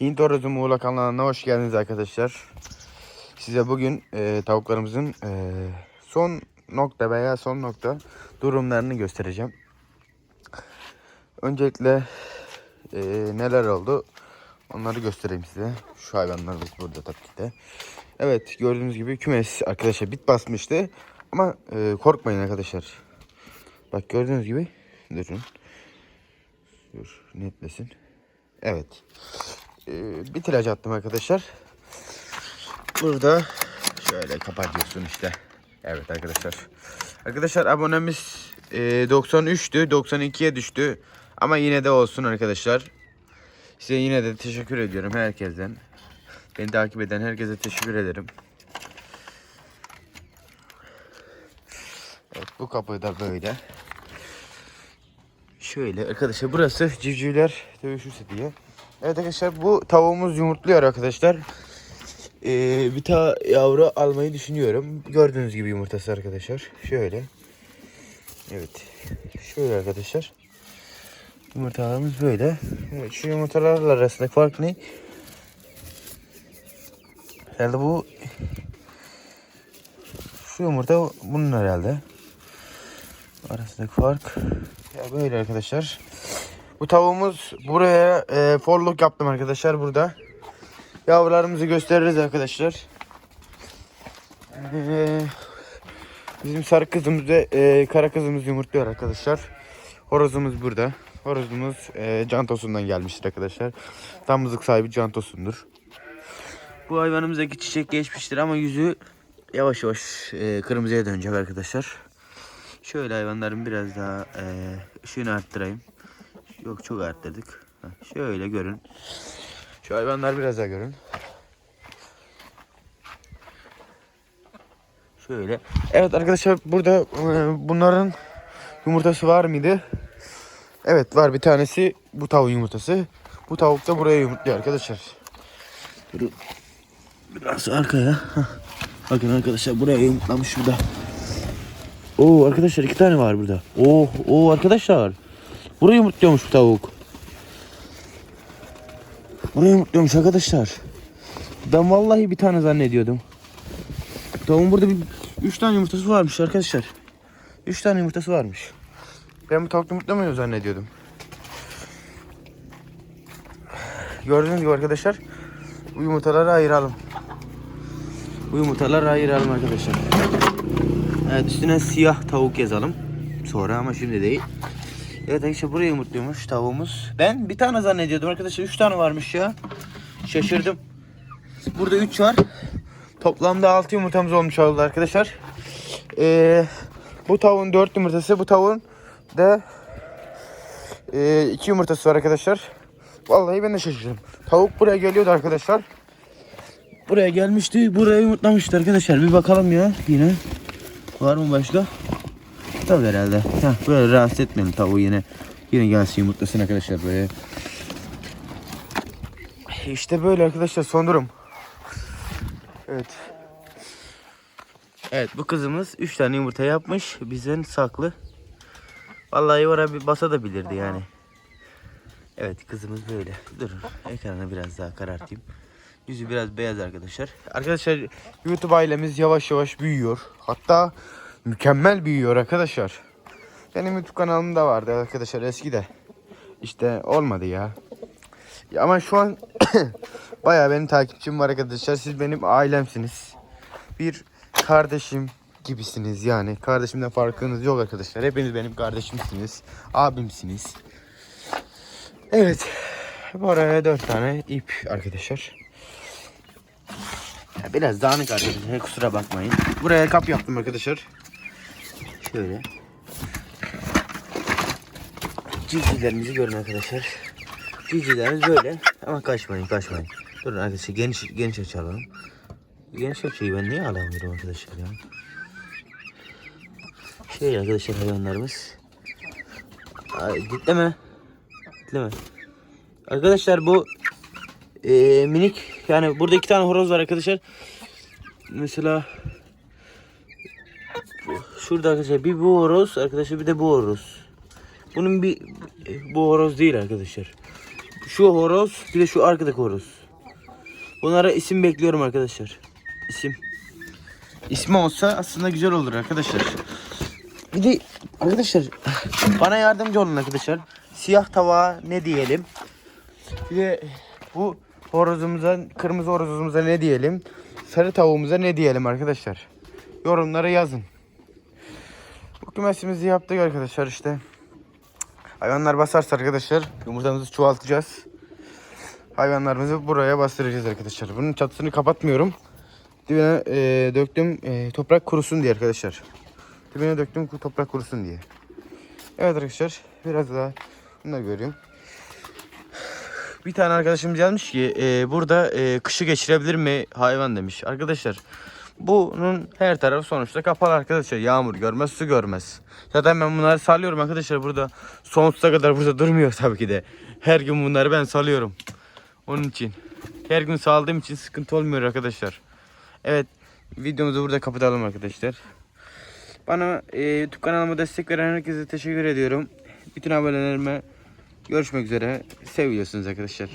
Hint Horozu Muğla kanalına hoş geldiniz arkadaşlar. Size bugün e, tavuklarımızın e, son nokta veya son nokta durumlarını göstereceğim. Öncelikle e, neler oldu onları göstereyim size. Şu hayvanlarımız burada tabii ki de. Evet gördüğünüz gibi kümes arkadaşlar bit basmıştı. Ama e, korkmayın arkadaşlar. Bak gördüğünüz gibi durun. Dur netlesin. Evet. Ee, bir tiraj attım arkadaşlar. Burada şöyle kapatıyorsun işte. Evet arkadaşlar. Arkadaşlar abonemiz e, 93'tü. 92'ye düştü. Ama yine de olsun arkadaşlar. Size yine de teşekkür ediyorum herkesten. Beni takip eden herkese teşekkür ederim. Evet bu kapı da böyle. Şöyle arkadaşlar burası civcivler dövüşürse diye. Evet arkadaşlar bu tavuğumuz yumurtluyor arkadaşlar. Ee, bir ta yavru almayı düşünüyorum. Gördüğünüz gibi yumurtası arkadaşlar. Şöyle. Evet. Şöyle arkadaşlar. Yumurtalarımız böyle. Evet, şu yumurtalarla arasındaki fark ne? Herhalde bu şu yumurta bunun herhalde. Arasındaki fark. Ya böyle arkadaşlar. Bu tavuğumuz buraya e, forluk yaptım arkadaşlar burada. Yavrularımızı gösteririz arkadaşlar. E, bizim sarı kızımız da e, kara kızımız yumurtluyor arkadaşlar. Horozumuz burada. Horozumuz e, Cantos'undan gelmiştir arkadaşlar. Damızlık sahibi Cantos'undur. Bu hayvanımızdaki çiçek geçmiştir ama yüzü yavaş yavaş e, kırmızıya dönecek arkadaşlar. Şöyle hayvanların biraz daha e, ışığını arttırayım. Yok çok arttırdık. Heh, Şöyle görün. Şu hayvanlar biraz daha görün. Şöyle. Evet arkadaşlar burada e, bunların yumurtası var mıydı? Evet var bir tanesi bu tavuğun yumurtası. Bu tavuk da buraya yumurtluyor arkadaşlar. Dur- Biraz arkaya. Heh. Bakın arkadaşlar buraya yumurtlamış burada. Oo arkadaşlar iki tane var burada. Oo, oo arkadaşlar. Buraya yumurtluyormuş bu tavuk. Buraya yumurtluyormuş arkadaşlar. Ben vallahi bir tane zannediyordum. Tavuğun burada bir üç tane yumurtası varmış arkadaşlar. Üç tane yumurtası varmış. Ben bu tavuk yumurtlamıyor zannediyordum. Gördüğünüz gibi arkadaşlar bu yumurtaları ayıralım. Bu yumurtaları ayıralım arkadaşlar. Evet üstüne siyah tavuk yazalım. Sonra ama şimdi değil. Evet arkadaşlar buraya yumurtluyormuş tavuğumuz. Ben bir tane zannediyordum arkadaşlar. Üç tane varmış ya. Şaşırdım. Burada üç var. Toplamda altı yumurtamız olmuş oldu arkadaşlar. Ee, bu tavuğun dört yumurtası. Bu tavuğun da e, iki yumurtası var arkadaşlar. Vallahi ben de şaşırdım. Tavuk buraya geliyordu arkadaşlar. Buraya gelmişti. Buraya yumurtlamıştı arkadaşlar. Bir bakalım ya yine. Var mı başka? Tabii herhalde. Heh, böyle rahatsız etmeyelim tavuğu yine. Yine gelsin yumurtlasın arkadaşlar böyle. İşte böyle arkadaşlar son durum. Evet. Evet bu kızımız 3 tane yumurta yapmış. Bizden saklı. Vallahi oraya bir basa da bilirdi yani. Evet kızımız böyle. Durun ekranı biraz daha karartayım. Yüzü biraz beyaz arkadaşlar. Arkadaşlar YouTube ailemiz yavaş yavaş büyüyor. Hatta mükemmel büyüyor arkadaşlar. Benim YouTube kanalım da vardı arkadaşlar eski de. İşte olmadı ya. ya ama şu an bayağı benim takipçim var arkadaşlar. Siz benim ailemsiniz. Bir kardeşim gibisiniz yani. Kardeşimden farkınız yok arkadaşlar. Hepiniz benim kardeşimsiniz. Abimsiniz. Evet. Buraya dört tane ip arkadaşlar. Biraz dağınık arkadaşlar kusura bakmayın. Buraya kap yaptım arkadaşlar. Şöyle. Civcivlerimizi görün arkadaşlar. Civcivlerimiz böyle ama kaçmayın kaçmayın. Durun arkadaşlar geniş geniş açalım. Geniş açıyı ben niye alamıyorum arkadaşlar ya. Şey arkadaşlar hayvanlarımız. Ay, ditleme. Ditleme. Arkadaşlar bu e, minik yani burada iki tane horoz var arkadaşlar. Mesela şurada arkadaşlar bir bu horoz arkadaşlar bir de bu horoz. Bunun bir bu horoz değil arkadaşlar. Şu horoz bir de şu arkadaki horoz. Bunlara isim bekliyorum arkadaşlar. İsim. İsmi olsa aslında güzel olur arkadaşlar. Bir de arkadaşlar bana yardımcı olun arkadaşlar. Siyah tavuğa ne diyelim? Bir de bu horozumuza, kırmızı horozumuza ne diyelim? Sarı tavuğumuza ne diyelim arkadaşlar? Yorumlara yazın. Kümesimizi yaptık arkadaşlar işte. Hayvanlar basarsa arkadaşlar yumurtamızı çoğaltacağız. Hayvanlarımızı buraya bastıracağız arkadaşlar. Bunun çatısını kapatmıyorum. Dibine e, döktüm e, toprak kurusun diye arkadaşlar. Dibine döktüm toprak kurusun diye. Evet arkadaşlar biraz daha bunları görüyorum. Bir tane arkadaşımız yazmış ki e, burada e, kışı geçirebilir mi hayvan demiş. Arkadaşlar bunun her tarafı sonuçta kapalı arkadaşlar. Yağmur görmez, su görmez. Zaten ben bunları salıyorum arkadaşlar burada. Sonsuza kadar burada durmuyor tabii ki de. Her gün bunları ben salıyorum. Onun için. Her gün saldığım için sıkıntı olmuyor arkadaşlar. Evet videomuzu burada kapatalım arkadaşlar. Bana e, YouTube kanalıma destek veren herkese teşekkür ediyorum. Bütün abonelerime görüşmek üzere. Seviyorsunuz arkadaşlar.